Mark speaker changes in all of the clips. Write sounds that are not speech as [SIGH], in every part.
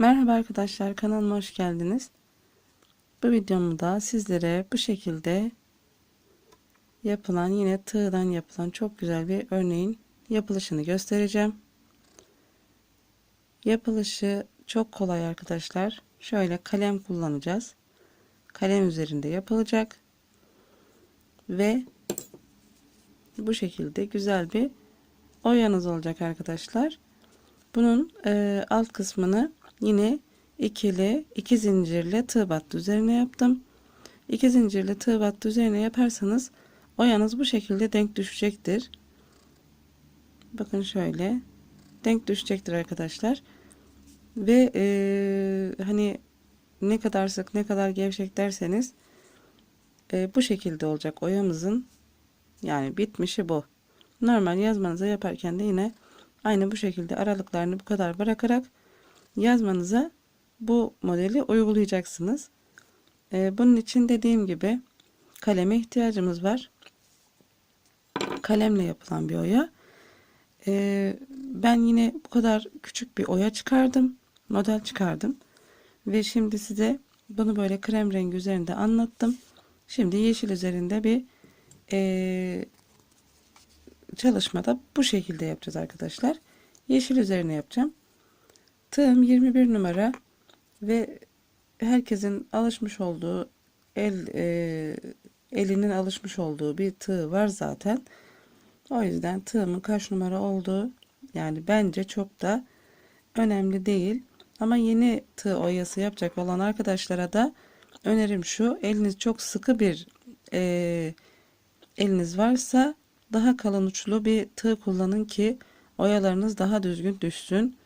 Speaker 1: Merhaba arkadaşlar kanalıma hoş geldiniz. Bu videomda sizlere bu şekilde yapılan yine tığdan yapılan çok güzel bir örneğin yapılışını göstereceğim. Yapılışı çok kolay arkadaşlar. Şöyle kalem kullanacağız. Kalem üzerinde yapılacak. Ve bu şekilde güzel bir oyanız olacak arkadaşlar. Bunun e, alt kısmını yine ikili iki zincirle tığ battı üzerine yaptım. İki zincirle tığ battı üzerine yaparsanız oyanız bu şekilde denk düşecektir. Bakın şöyle denk düşecektir arkadaşlar. Ve e, hani ne kadar sık ne kadar gevşek derseniz e, bu şekilde olacak oyamızın yani bitmişi bu. Normal yazmanıza yaparken de yine aynı bu şekilde aralıklarını bu kadar bırakarak yazmanıza bu modeli uygulayacaksınız. Ee, bunun için dediğim gibi kaleme ihtiyacımız var. Kalemle yapılan bir oya. Ee, ben yine bu kadar küçük bir oya çıkardım. Model çıkardım. Ve şimdi size bunu böyle krem rengi üzerinde anlattım. Şimdi yeşil üzerinde bir e, çalışmada bu şekilde yapacağız arkadaşlar. Yeşil üzerine yapacağım. Tığım 21 numara ve herkesin alışmış olduğu el e, elinin alışmış olduğu bir tığ var zaten. O yüzden tığımın kaç numara olduğu yani bence çok da önemli değil. Ama yeni tığ oyası yapacak olan arkadaşlara da önerim şu. Eliniz çok sıkı bir e, eliniz varsa daha kalın uçlu bir tığ kullanın ki oyalarınız daha düzgün düşsün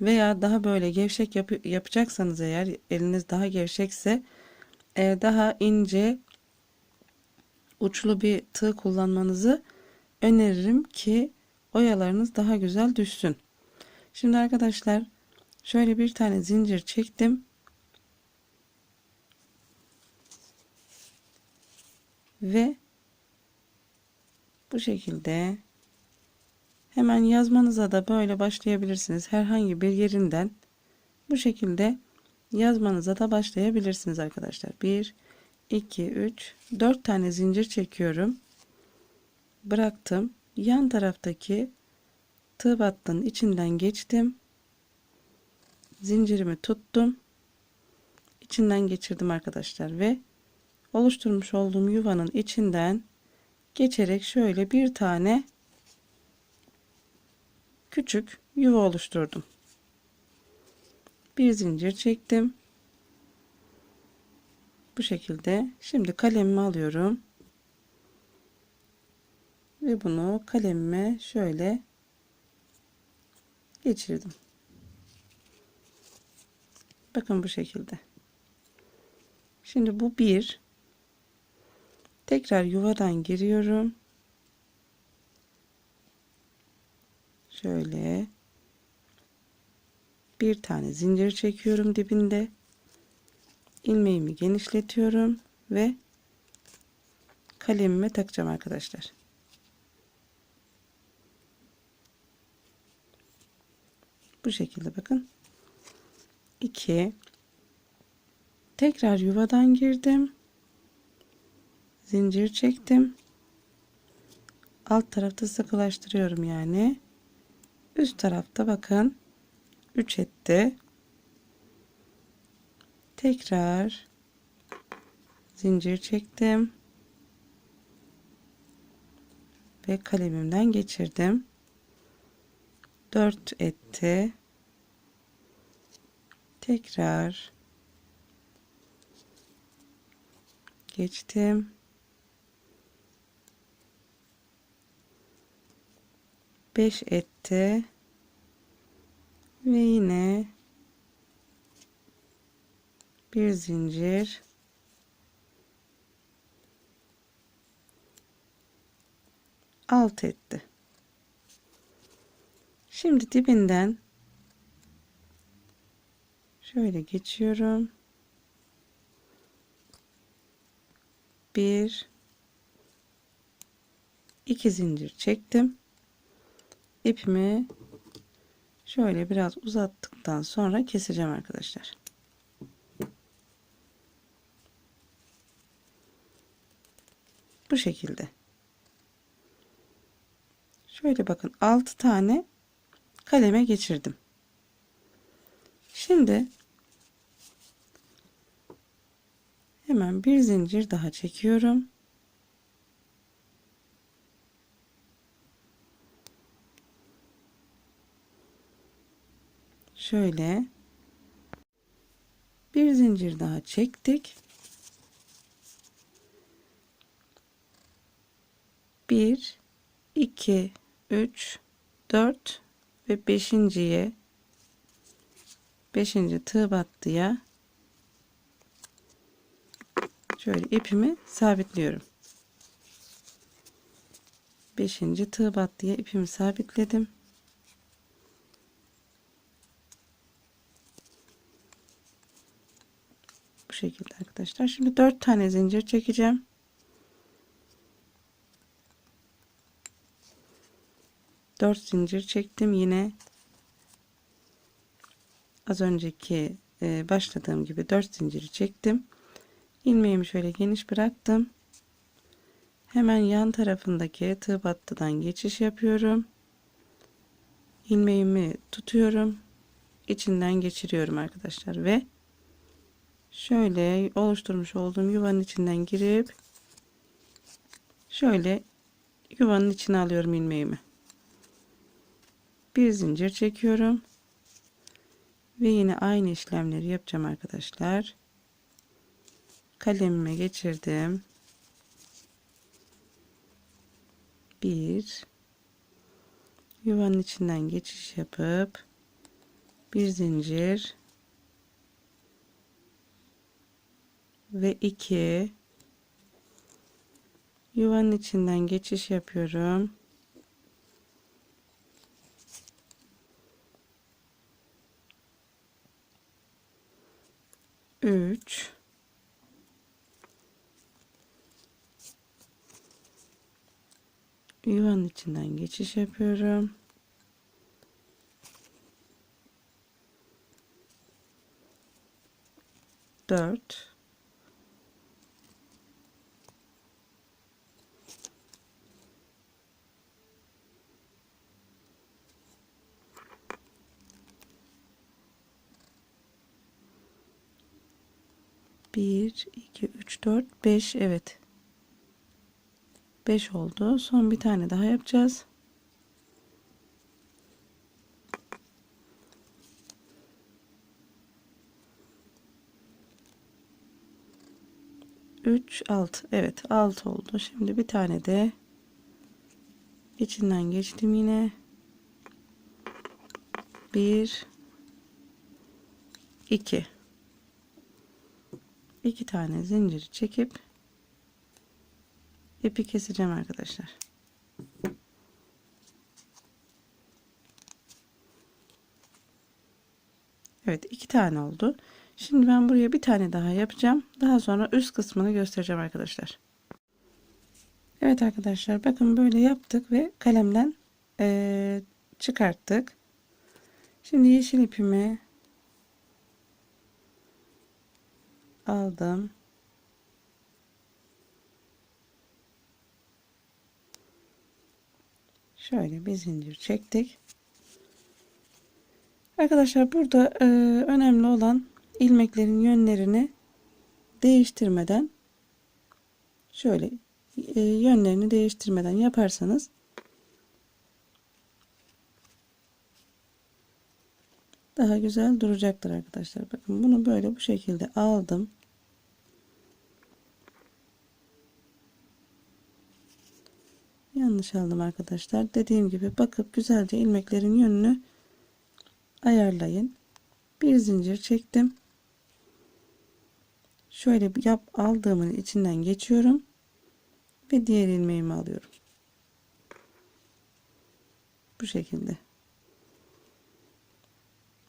Speaker 1: veya daha böyle gevşek yap yapacaksanız eğer eliniz daha gevşekse e, daha ince uçlu bir tığ kullanmanızı öneririm ki oyalarınız daha güzel düşsün. Şimdi arkadaşlar şöyle bir tane zincir çektim. Ve bu şekilde Hemen yazmanıza da böyle başlayabilirsiniz. Herhangi bir yerinden bu şekilde yazmanıza da başlayabilirsiniz arkadaşlar. 1 2 3 4 tane zincir çekiyorum. Bıraktım. Yan taraftaki tığ battının içinden geçtim. Zincirimi tuttum. İçinden geçirdim arkadaşlar ve oluşturmuş olduğum yuvanın içinden geçerek şöyle bir tane küçük yuva oluşturdum. Bir zincir çektim. Bu şekilde. Şimdi kalemimi alıyorum. Ve bunu kalemime şöyle geçirdim. Bakın bu şekilde. Şimdi bu bir. Tekrar yuvadan giriyorum. Şöyle bir tane zincir çekiyorum dibinde. İlmeğimi genişletiyorum ve kalemime takacağım arkadaşlar. Bu şekilde bakın. 2 tekrar yuvadan girdim. Zincir çektim. Alt tarafta sıkılaştırıyorum yani Üst tarafta bakın 3 etti. Tekrar zincir çektim. Ve kalemimden geçirdim. 4 etti. Tekrar geçtim. 5 etti ve yine bir zincir alt etti. Şimdi dibinden şöyle geçiyorum. Bir iki zincir çektim ipimi Şöyle biraz uzattıktan sonra keseceğim arkadaşlar. Bu şekilde. Şöyle bakın 6 tane kaleme geçirdim. Şimdi hemen bir zincir daha çekiyorum. Şöyle bir zincir daha çektik. Bir, iki, üç, dört ve beşinciye beşinci tığ battıya şöyle ipimi sabitliyorum. Beşinci tığ battıya ipimi sabitledim. Şekilde arkadaşlar. Şimdi dört tane zincir çekeceğim. Dört zincir çektim yine. Az önceki e, başladığım gibi 4 zinciri çektim. İlmeğimi şöyle geniş bıraktım. Hemen yan tarafındaki tığ battıdan geçiş yapıyorum. İlmeğimi tutuyorum. İçinden geçiriyorum arkadaşlar ve şöyle oluşturmuş olduğum yuvanın içinden girip şöyle yuvanın içine alıyorum ilmeğimi. Bir zincir çekiyorum. Ve yine aynı işlemleri yapacağım arkadaşlar. Kalemime geçirdim. Bir. Yuvanın içinden geçiş yapıp bir zincir ve iki yuvanın içinden geçiş yapıyorum 3 yuvanın içinden geçiş yapıyorum. Dört. Bir, iki, üç, dört, beş. Evet. Beş oldu. Son bir tane daha yapacağız. Üç, altı. Evet, altı oldu. Şimdi bir tane de içinden geçtim yine. Bir, iki iki tane zincir çekip ipi keseceğim arkadaşlar. Evet iki tane oldu. Şimdi ben buraya bir tane daha yapacağım. Daha sonra üst kısmını göstereceğim arkadaşlar. Evet arkadaşlar bakın böyle yaptık ve kalemden ee, çıkarttık. Şimdi yeşil ipimi aldım. Şöyle bir zincir çektik. Arkadaşlar burada e, önemli olan ilmeklerin yönlerini değiştirmeden şöyle e, yönlerini değiştirmeden yaparsanız daha güzel duracaktır arkadaşlar. Bakın bunu böyle bu şekilde aldım. Yanlış aldım arkadaşlar. Dediğim gibi bakıp güzelce ilmeklerin yönünü ayarlayın. Bir zincir çektim. Şöyle yap aldığımın içinden geçiyorum ve diğer ilmeğimi alıyorum. Bu şekilde.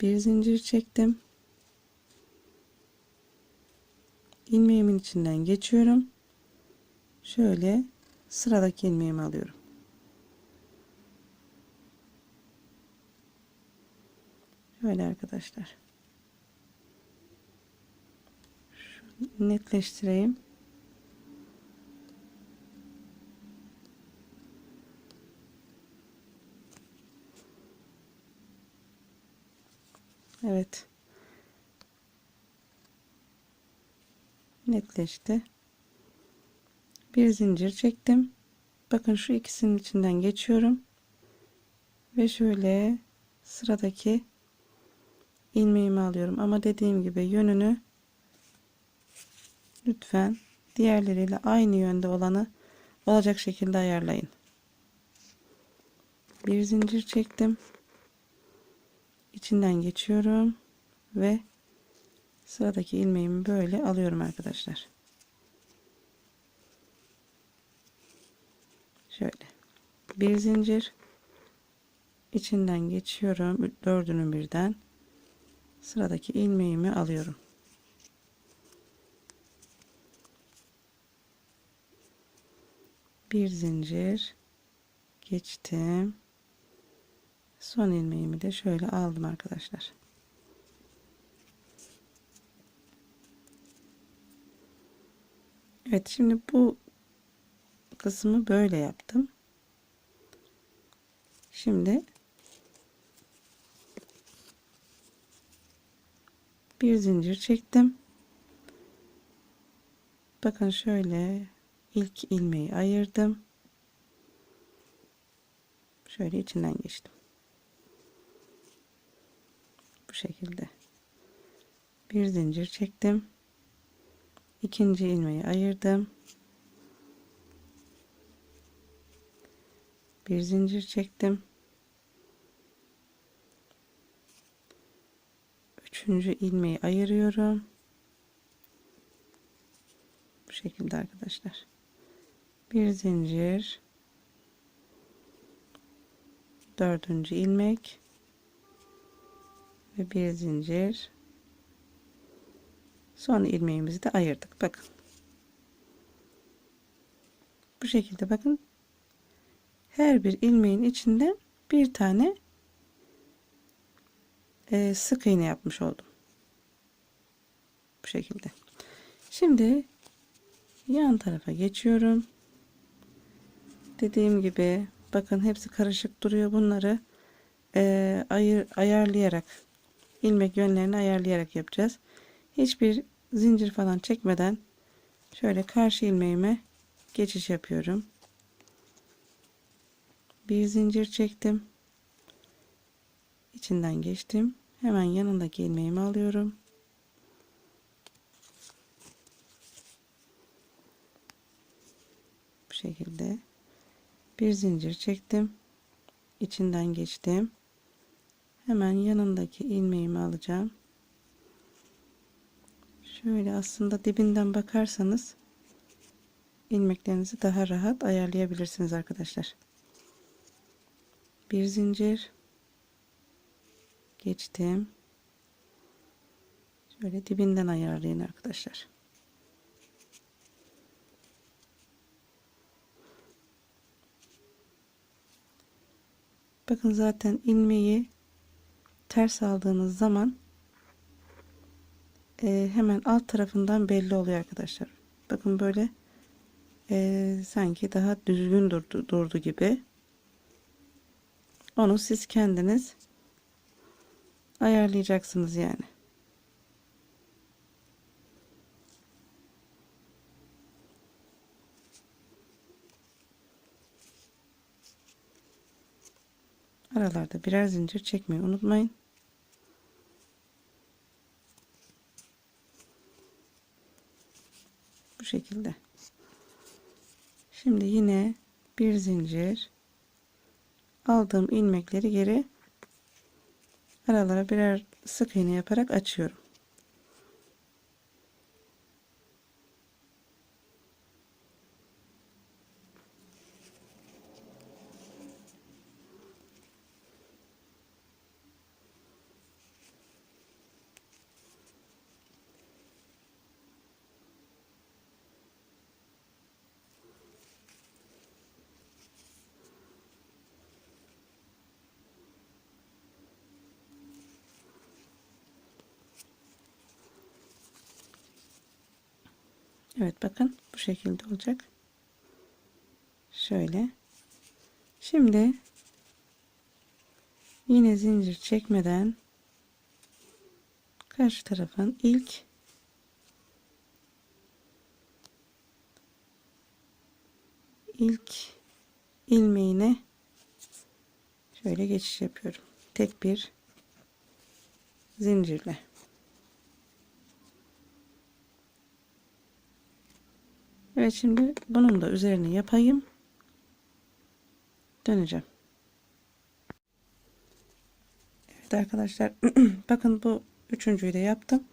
Speaker 1: Bir zincir çektim. ilmeğimin içinden geçiyorum. Şöyle sıradaki ilmeğimi alıyorum. Böyle arkadaşlar. Şu netleştireyim. Evet. Netleşti. Bir zincir çektim. Bakın şu ikisinin içinden geçiyorum. Ve şöyle sıradaki ilmeğimi alıyorum. Ama dediğim gibi yönünü lütfen diğerleriyle aynı yönde olanı olacak şekilde ayarlayın. Bir zincir çektim. İçinden geçiyorum ve sıradaki ilmeğimi böyle alıyorum arkadaşlar. Şöyle bir zincir içinden geçiyorum dördünün birden sıradaki ilmeğimi alıyorum. Bir zincir geçtim. Son ilmeğimi de şöyle aldım arkadaşlar. Evet şimdi bu kısmı böyle yaptım. Şimdi bir zincir çektim. Bakın şöyle ilk ilmeği ayırdım. Şöyle içinden geçtim. Bu şekilde. Bir zincir çektim. İkinci ilmeği ayırdım. Bir zincir çektim. Üçüncü ilmeği ayırıyorum. Bu şekilde arkadaşlar. Bir zincir. Dördüncü ilmek. Ve bir zincir. Son ilmeğimizi de ayırdık. Bakın. Bu şekilde bakın. Her bir ilmeğin içinde bir tane e, sık iğne yapmış oldum. Bu şekilde. Şimdi yan tarafa geçiyorum. Dediğim gibi bakın hepsi karışık duruyor. Bunları e, ayır, ayarlayarak ilmek yönlerini ayarlayarak yapacağız. Hiçbir zincir falan çekmeden şöyle karşı ilmeğime geçiş yapıyorum. Bir zincir çektim. İçinden geçtim. Hemen yanındaki ilmeğimi alıyorum. Bu şekilde bir zincir çektim. İçinden geçtim. Hemen yanındaki ilmeğimi alacağım. Şöyle aslında dibinden bakarsanız ilmeklerinizi daha rahat ayarlayabilirsiniz arkadaşlar. Bir zincir geçtim. Şöyle dibinden ayarlayın arkadaşlar. Bakın zaten ilmeği ters aldığınız zaman e, hemen alt tarafından belli oluyor arkadaşlar. Bakın böyle e, sanki daha düzgün durdu, durdu gibi. Onu siz kendiniz ayarlayacaksınız yani. Aralarda birer zincir çekmeyi unutmayın. Bu şekilde. Şimdi yine bir zincir aldığım ilmekleri geri aralara birer sık iğne yaparak açıyorum. Evet bakın bu şekilde olacak. Şöyle. Şimdi yine zincir çekmeden karşı tarafın ilk ilk ilmeğine şöyle geçiş yapıyorum. Tek bir zincirle. Evet şimdi bunun da üzerine yapayım. Döneceğim. Evet arkadaşlar [CLEARS THROAT] bakın bu üçüncüyü de yaptım.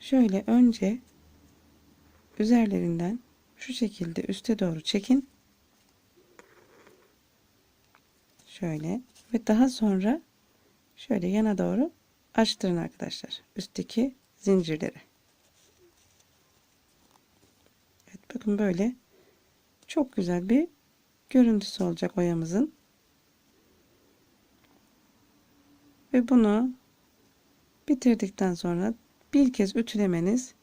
Speaker 1: Şöyle önce üzerlerinden şu şekilde üste doğru çekin. Şöyle ve daha sonra şöyle yana doğru açtırın arkadaşlar. Üstteki zincirleri. Evet bakın böyle çok güzel bir görüntüsü olacak oyamızın. Ve bunu bitirdikten sonra bir kez ütülemeniz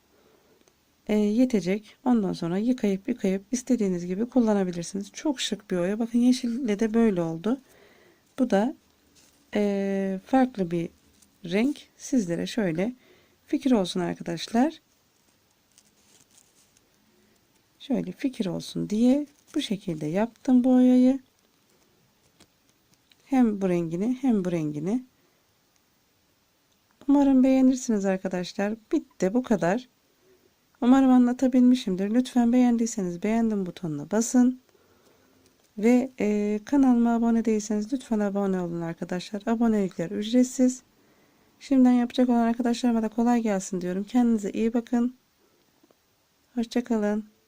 Speaker 1: e, yetecek. Ondan sonra yıkayıp yıkayıp istediğiniz gibi kullanabilirsiniz. Çok şık bir oya. Bakın yeşille de böyle oldu. Bu da e, farklı bir renk. Sizlere şöyle fikir olsun arkadaşlar. Şöyle fikir olsun diye bu şekilde yaptım bu oyayı. Hem bu rengini hem bu rengini. Umarım beğenirsiniz arkadaşlar. Bitti bu kadar. Umarım anlatabilmişimdir. Lütfen beğendiyseniz beğendim butonuna basın. Ve e, kanalıma abone değilseniz lütfen abone olun arkadaşlar. Abonelikler ücretsiz. Şimdiden yapacak olan arkadaşlarıma da kolay gelsin diyorum. Kendinize iyi bakın. Hoşçakalın.